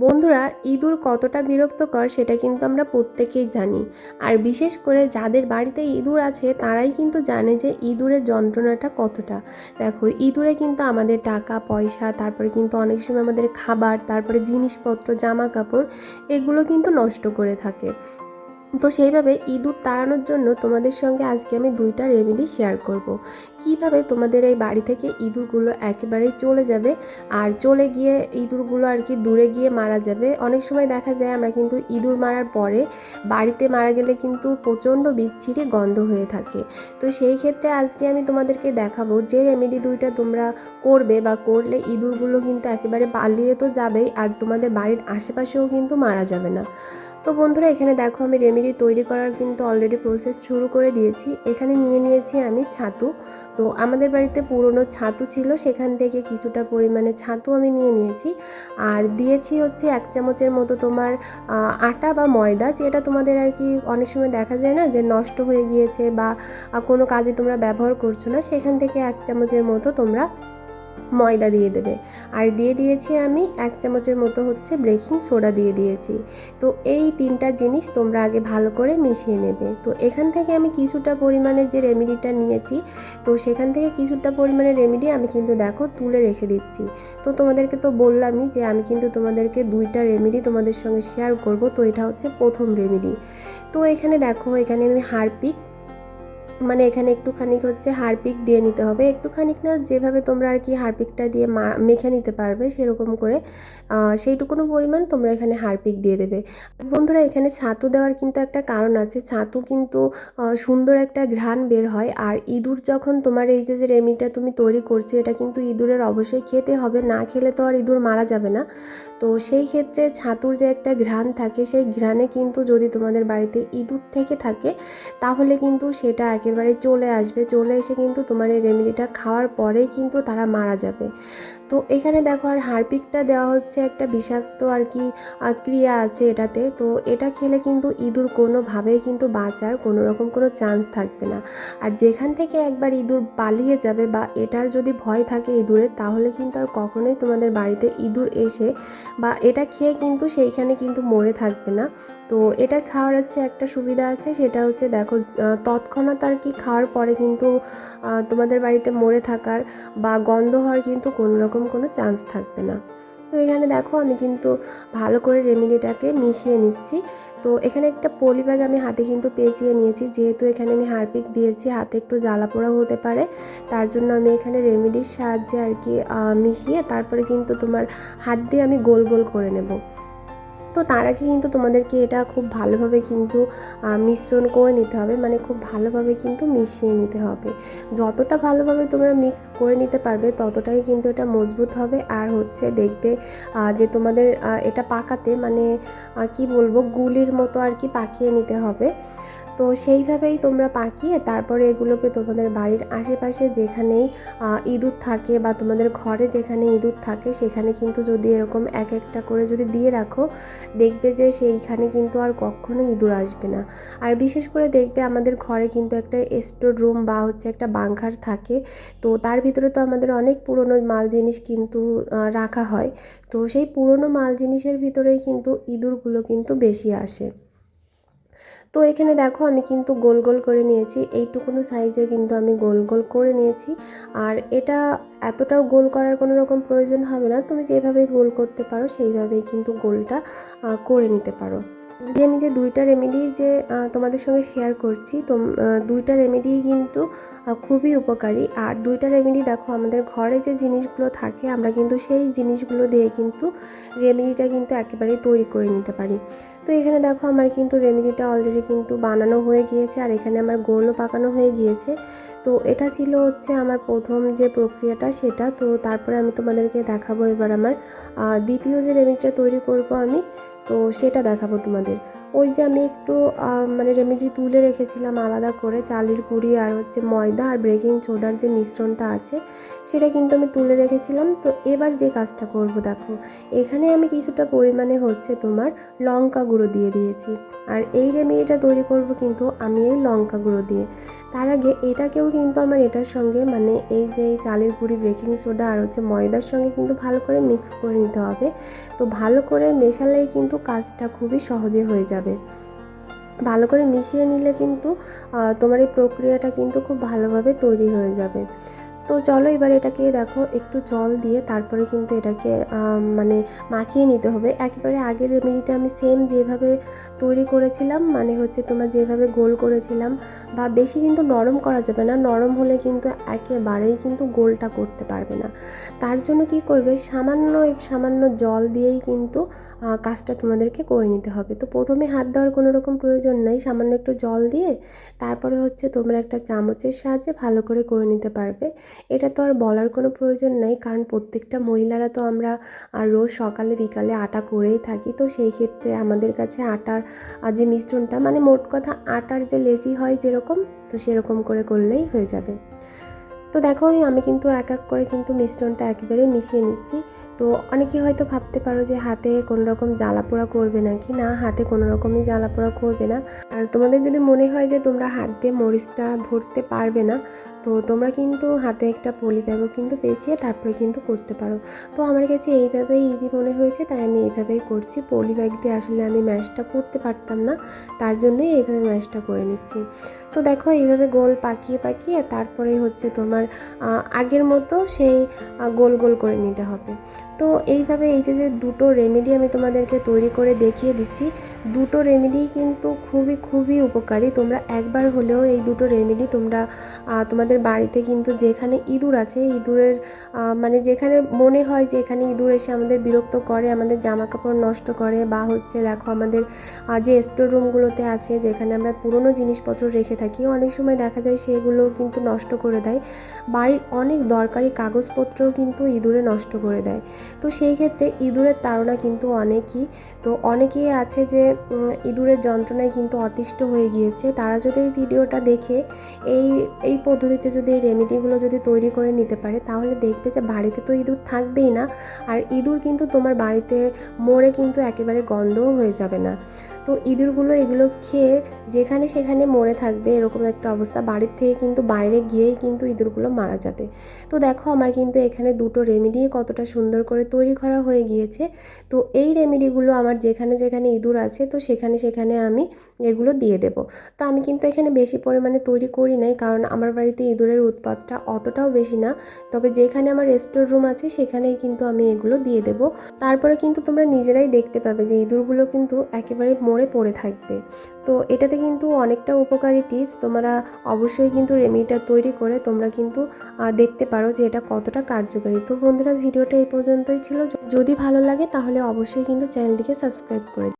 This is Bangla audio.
বন্ধুরা, ইঁদুর কতটা বিরক্তকর সেটা কিন্তু আমরা প্রত্যেকেই জানি। আর বিশেষ করে যাদের বাড়িতে ইঁদুর আছে, তারাই কিন্তু জানে যে ইঁদুরের যন্ত্রণাটা কতটা। দেখো, ইঁদুরে কিন্তু আমাদের টাকা, পয়সা, তারপরে কিন্তু অনেক সময় আমাদের খাবার, তারপরে জিনিসপত্র জামা কাপড় এগুলো কিন্তু নষ্ট করে থাকে। তো সেইভাবে ইঁদুর তাড়ানোর জন্য তোমাদের সঙ্গে আজকে আমি দুইটা রেমেডি শেয়ার করব। কীভাবে তোমাদের এই বাড়ি থেকে ইঁদুরগুলো একেবারেই চলে যাবে আর চলে গিয়ে ইঁদুরগুলো আর কি দূরে গিয়ে মারা যাবে? অনেক সময় দেখা যায় আমরা কিন্তু ইঁদুর মারার পরে বাড়িতে মারা গেলে কিন্তু প্রচণ্ড বিচ্ছিরি গন্ধ হয়ে থাকে। তো সেই ক্ষেত্রে আজকে আমি তোমাদেরকে দেখাবো যে রেমেডি দুইটা তোমরা করবে বা করলে ইঁদুরগুলো কিন্তু একেবারে পালিয়ে তো যাবেই আর তোমাদের বাড়ির আশেপাশেও কিন্তু মারা যাবে না। তো বন্ধুরা, এখানে দেখো আমি রেমেডি তৈরি করার কিন্তু অলরেডি প্রসেস শুরু করে দিয়েছি। এখানে নিয়ে নিয়েছি আমি ছাতু। তো আমাদের বাড়িতে পুরনো ছাতু ছিল, সেখান থেকে কিছুটা পরিমাণে ছাতু আমি নিয়ে নিয়েছি। আর দিয়েছি হচ্ছে এক চামচের মতো তোমার আটা বা ময়দা, যেটা তোমাদের আর কি অনেক সময় দেখা যায় না যে নষ্ট হয়ে গিয়েছে বা কোনো কাজে তোমরা ব্যবহার করছ না, সেখান থেকে এক চামচের মতো তোমরা ময়দা দিয়ে দেবে। আর দিয়ে দিয়েছি আমি এক চামচের মতো হচ্ছে বেকিং সোডা দিয়ে দিয়েছি। তো এই তিনটা জিনিস তোমরা আগে ভালো করে মিশিয়ে নেবে। তো এখান থেকে আমি কিছুটা পরিমাণে যে রেমেডিটা নিয়েছি, তো সেখান থেকে কিছুটা পরিমাণে রেমেডি আমি কিন্তু দেখো তুলে রেখে দিচ্ছি। তো তোমাদেরকে তো বললামই যে আমি কিন্তু তোমাদেরকে দুইটা রেমেডি তোমাদের সঙ্গে শেয়ার করব। তো এটা হচ্ছে প্রথম রেমেডি তো এখানে দেখো, এখানে আমি হারপিক মানে এখানে একটুখানি হচ্ছে হারপিক দিয়ে নিতে হবে। একটুখানি না যেভাবে তোমরা আর কি হারপিকটা দিয়ে মেখে নিতে পারবে সেরকম করে সেইটুকুনো পরিমাণ তোমরা এখানে হারপিক দিয়ে দেবে। বন্ধুরা, এখানে ছাতু দেওয়ার কিন্তু একটা কারণ আছে। ছাতু কিন্তু সুন্দর একটা ঘ্রাণ বের হয়। আর ইঁদুর যখন তোমার এই যে যে রেমিটা তুমি তৈরি করছ, এটা কিন্তু ইঁদুরের অবশ্যই খেতে হবে। না খেলে তো আর ইঁদুর মারা যাবে না। তো সেই ক্ষেত্রে ছাতুর যে একটা ঘ্রাণ থাকে, সেই ঘ্রাণে কিন্তু যদি তোমাদের বাড়িতে ইঁদুর থেকে থাকে, তাহলে কিন্তু সেটা একে একেবারে চলে আসবে, চলে এসে কিন্তু তোমার এই রেমেডিটা খাওয়ার পরেই কিন্তু তারা মারা যাবে। তো এখানে দেখো আর হারপিকটা দেওয়া হচ্ছে একটা বিষাক্ত আর কি ক্রিয়া আছে এটাতে। তো এটা খেলে কিন্তু ইঁদুর কোনোভাবেই কিন্তু বাঁচার কোনো রকম কোনো চান্স থাকবে না। আর যেখান থেকে একবার ইঁদুর পালিয়ে যাবে বা এটার যদি ভয় থাকে ইঁদুরের তাহলে কিন্তু আর কখনোই তোমাদের বাড়িতে ইঁদুর এসে বা এটা খেয়ে কিন্তু সেইখানে কিন্তু মরে থাকবে না। তো এটা খাওয়ার হচ্ছে একটা সুবিধা আছে, সেটা হচ্ছে দেখো তৎক্ষণাৎ আর কি খাওয়ার পরে কিন্তু তোমাদের বাড়িতে মরে থাকার বা গন্ধ হওয়ার কিন্তু কোনো রকম কোনো চান্স থাকবে না। তো এখানে দেখো, আমি কিন্তু ভালো করে রেমেডিটাকে মিশিয়ে নিচ্ছি। তো এখানে একটা পলি ব্যাগ আমি হাতে কিন্তু পেঁচিয়ে নিয়েছি, যেহেতু এখানে আমি হারপিক দিয়েছি, হাতে একটু জ্বালা পোড়া হতে পারে। তার জন্য আমি এখানে রেমেডির সাহায্যে আর কি মিশিয়ে তারপরে কিন্তু তোমার হাত দিয়ে আমি গোল গোল করে নেব। তো তার আগে কিন্তু তোমাদেরকে এটা খুব ভালোভাবে কিন্তু মিশ্রণ করে নিতে হবে। মানে খুব ভালোভাবে কিন্তু মিশিয়ে নিতে হবে। যতটা ভালোভাবে তোমরা মিক্স করে নিতে পারবে, ততটাই কিন্তু এটা মজবুত হবে। আর হচ্ছে দেখবে যে তোমাদের এটা পাকাতে মানে কি বলব, গুলির মতো আর কি পাকিয়ে নিতে হবে। তো সেইভাবেই তোমরা পাকিয়ে তারপরে এগুলোকে তোমাদের বাড়ির আশেপাশে যেখানেই ইঁদুর থাকে বা তোমাদের ঘরে যেখানে ইঁদুর থাকে, সেখানে কিন্তু যদি এরকম এক একটা করে যদি দিয়ে রাখো, দেখবে যে সেইখানে কিন্তু আর কখনো ইঁদুর আসবে না। আর বিশেষ করে দেখবে আমাদের ঘরে কিন্তু একটা স্টোর রুম বা হচ্ছে একটা বাংকার থাকে, তো তার ভিতরে তো আমাদের অনেক পুরনো মাল জিনিস কিন্তু রাখা হয়। তো সেই পুরনো মাল জিনিসের ভিতরেই কিন্তু ইঁদুরগুলো কিন্তু বেশি আসে। তো এখানে দেখো আমি কিন্তু গোল গোল করে নিয়েছি। এইটুকুনো সাইজে কিন্তু আমি গোল গোল করে নিয়েছি। আর এটা এতটাও গোল করার কোনো রকম প্রয়োজন হবে না। তুমি যেভাবেই গোল করতে পারো, সেইভাবেই কিন্তু গোলটা করে নিতে পারো। যে আমি যে দুইটা রেমেডি যে তোমাদের সঙ্গে শেয়ার করছি তো দুইটা রেমেডি কিন্তু খুবই উপকারী। আর দুইটা রেমেডি দেখো, আমাদের ঘরে যে জিনিসগুলো থাকে, আমরা কিন্তু সেই জিনিসগুলো দিয়ে কিন্তু রেমেডিটা কিন্তু একেবারেই তৈরি করে নিতে পারি। তো এখানে দেখো, আমার কিন্তু রেমেডিটা অলরেডি কিন্তু বানানো হয়ে গিয়েছে, আর এখানে আমার গোলও পাকানো হয়ে গিয়েছে। তো এটা ছিল হচ্ছে আমার প্রথম যে প্রক্রিয়াটা, সেটা। তো তারপরে আমি তোমাদেরকে দেখাবো এবার আমার দ্বিতীয় যে রেমেডিটা তৈরি করব আমি তো সেটা দেখাবো তোমাদের। ওই যে আমি একটু মানে রেমেডি তুলে রেখেছিলাম আলাদা করে, চালের গুঁড়ি আর হচ্ছে ময়দা আর বেকিং সোডার যে মিশ্রণটা আছে, সেটা কিন্তু আমি তুলে রেখেছিলাম। তো এবার যে কাজটা করব, দেখো, এখানে আমি কিছুটা পরিমাণে হচ্ছে তোমার লঙ্কা গুঁড়ো দিয়ে দিয়েছি। আর এই রেমেডিটা তৈরি করব কিন্তু আমি এই লঙ্কা গুঁড়ো দিয়ে। তার আগে এটাকেও কিন্তু আমার এটার সঙ্গে মানে এই যে চালের গুঁড়ি বেকিং সোডা আর হচ্ছে ময়দার সঙ্গে কিন্তু ভালো করে মিক্স করে নিতে হবে। তো ভালো করে মেশালেই কিন্তু কাজটা খুবই সহজে হয়ে যাবে। ভালো করে মিশিয়ে নিলে কিন্তু তোমার এই প্রক্রিয়াটা কিন্তু খুব ভালোভাবে তৈরি হয়ে যাবে। তো চলো এবার এটাকে দেখো, একটু জল দিয়ে তারপরে কিন্তু এটাকে মানে মাখিয়ে নিতে হবে। একেবারে আগের রেমেডিটা আমি সেম যেভাবে তৈরি করেছিলাম মানে হচ্ছে তোমার যেভাবে গোল করেছিলাম, বা বেশি কিন্তু নরম করা যাবে না, নরম হলে কিন্তু একেবারেই কিন্তু গোলটা করতে পারবে না। তার জন্য কি করবে, সামান্য সামান্য জল দিয়েই কিন্তু কাজটা তোমাদেরকে করে নিতে হবে। তো প্রথমে হাত দেওয়ার কোনো রকম প্রয়োজন নেই, সামান্য একটু জল দিয়ে, তারপরে হচ্ছে তোমরা একটা চামচের সাহায্যে ভালো করে করে নিতে পারবে। এটা তো আর বলার কোনো প্রয়োজন নেই, কারণ প্রত্যেকটা মহিলারা তো আমরা আর রোজ সকালে, বিকালে আটা করেই থাকি। তো সেই ক্ষেত্রে আমাদের কাছে আটার যে মিশ্রণটা মানে মোট কথা আটার যে লেজি হয় যেরকম, তো সেরকম করে করলেই হয়ে যাবে। তো দেখো, আমি কিন্তু এক এক করে কিন্তু মিশ্রণটা একেবারেই মিশিয়ে নিচ্ছি। তো অনেকে হয়তো ভাবতে পারো যে হাতে কোনো রকম জ্বালা পোড়া করবে নাকি? না, হাতে কোনো রকমই জ্বালা পোড়া করবে না। আর তোমাদের যদি মনে হয় যে তোমরা হাত দিয়ে মরিচটা ধরতে পারবে না, তো তোমরা কিন্তু হাতে একটা পলি ব্যাগও কিন্তু পেঁচিয়ে তারপরে কিন্তু করতে পারো। তো আমার কাছে এইভাবেই ইজি মনে হয়েছে, তাই আমি এইভাবেই করছি। পলি ব্যাগ দিয়ে আসলে আমি ম্যাশটা করতে পারতাম না, তার জন্যই এইভাবে ম্যাশটা করে নিচ্ছি। তো দেখো এইভাবে গোল পাকিয়ে পাকিয়ে তারপরে হচ্ছে তোমার আগের মতো সেই গোল গোল করে নিতে হবে। তো এইভাবে এই যে যে দুটো রেমেডি আমি তোমাদেরকে তৈরি করে দেখিয়ে দিচ্ছি। দুটো রেমেডি কিন্তু খুবই খুবই উপকারী। তোমরা একবার হলেও এই দুটো রেমেডি তোমরা তোমাদের বাড়িতে কিন্তু যেখানে ইঁদুর আছে, ইঁদুরের মানে যেখানে মনে হয় যে এখানে ইঁদুর এসে আমাদের বিরক্ত করে, আমাদের জামা কাপড় নষ্ট করে বা হচ্ছে দেখো আমাদের যে স্টোর রুমগুলোতে আছে, যেখানে আমরা পুরনো জিনিসপত্র রেখে থাকি, অনেক সময় দেখা যায় সেগুলো কিন্তু নষ্ট করে দেয়। বাড়ির অনেক দরকারি কাগজপত্রও কিন্তু ইঁদুরে নষ্ট করে দেয়। তো সেই ক্ষেত্রে ইঁদুরের তাড়না কিন্তু অনেকই। তো অনেকেই আছে যে ইঁদুরের যন্ত্রণায় কিন্তু অতিষ্ঠ হয়ে গিয়েছে। তারা যদি এই ভিডিওটা দেখে, এই এই পদ্ধতিতে যদি এই রেমেডিগুলো যদি তৈরি করে নিতে পারে, তাহলে দেখবে যে বাড়িতে তো ইঁদুর থাকবেই না। আর ইঁদুর কিন্তু তোমার বাড়িতে মরে কিন্তু একেবারে গন্ধও হয়ে যাবে না। তো ইঁদুরগুলো এগুলো খেয়ে যেখানে সেখানে মরে থাকবে এরকম একটা অবস্থা। বাড়ির থেকে কিন্তু বাইরে গিয়েই কিন্তু ইঁদুরগুলো মারা যাবে। তো দেখো, আমার কিন্তু এখানে দুটো রেমেডি কতটা সুন্দর করে তৈরি করা হয়ে গিয়েছে। তো এই রেমেডিগুলো আমার যেখানে যেখানে ইঁদুর আছে, তো সেখানে সেখানে আমি এগুলো দিয়ে দেব। তো আমি কিন্তু এখানে বেশি পরিমাণে তৈরি করি নাই, কারণ আমার বাড়িতে ইঁদুরের উৎপাতটা অতটাও বেশি না। তবে যেখানে আমার রেস্টোর রুম আছে, সেখানেই কিন্তু আমি এগুলো দিয়ে দেব। তারপরে কিন্তু তোমরা নিজেরাই দেখতে পাবে যে ইঁদুরগুলো কিন্তু একেবারে মরে পড়ে থাকবে। তো এটাতে কিন্তু অনেকটা উপকারী টিপস তোমরা অবশ্যই কিন্তু রেমেডিটা তৈরি করে তোমরা কিন্তু দেখতে পারো যে এটা কতটা কার্যকারী। তো বন্ধুরা, ভিডিওটা এই পর্যন্তই ছিল। যদি ভালো লাগে তাহলে অবশ্যই কিন্তু চ্যানেলটিকে সাবস্ক্রাইব করে